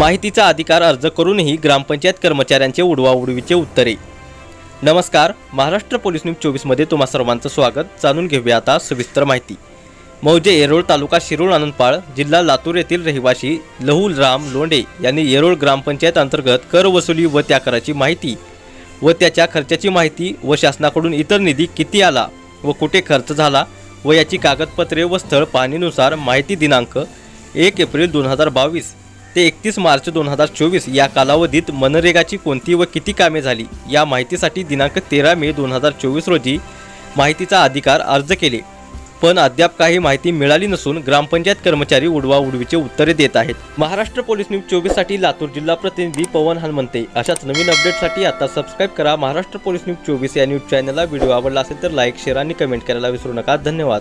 माहितीचा अधिकार अर्ज करूनही ग्रामपंचायत कर्मचाऱ्यांचे उडवाउडवीचे उत्तरे. नमस्कार महाराष्ट्र पोलीस न्यूज चोवीसमध्ये तुम्हा सर्वांचं स्वागत. जाणून घेऊया आता सविस्तर माहिती. मौजे येरोळ तालुका शिरूळ आनंदपाळ जिल्हा लातूर येथील रहिवासी लहुल राम लोंडे यांनी येरोळ ग्रामपंचायत अंतर्गत कर वसुली व त्या कराची माहिती व त्याच्या खर्चाची माहिती व शासनाकडून इतर निधी किती आला व कुठे खर्च झाला व याची कागदपत्रे व स्थळ पाहणीनुसार माहिती दिनांक एक एप्रिल दोन हजार बावीस ते एकतीस मार्च दोन हजार चोवीस या कालावधीत मनरेगाची कोणती व किती कामे झाली या माहितीसाठी दिनांक तेरा मे दोन हजार चोवीस रोजी माहितीचा अधिकार अर्ज केले. पण अद्याप काही माहिती मिळाली नसून ग्रामपंचायत कर्मचारी उडवाउडवीचे उत्तरे देत आहेत. महाराष्ट्र पोलीस न्यूज चोवीससाठी लातूर जिल्हा प्रतिनिधी पवन हनुमंते. अशाच नवीन अपडेटसाठी आता सबस्क्राईब करा महाराष्ट्र पोलीस न्यूज चोवीस या न्यूज चॅनलला. व्हिडिओ आवडला असेल तर लाईक शेअर आणि कमेंट करायला विसरू नका. धन्यवाद.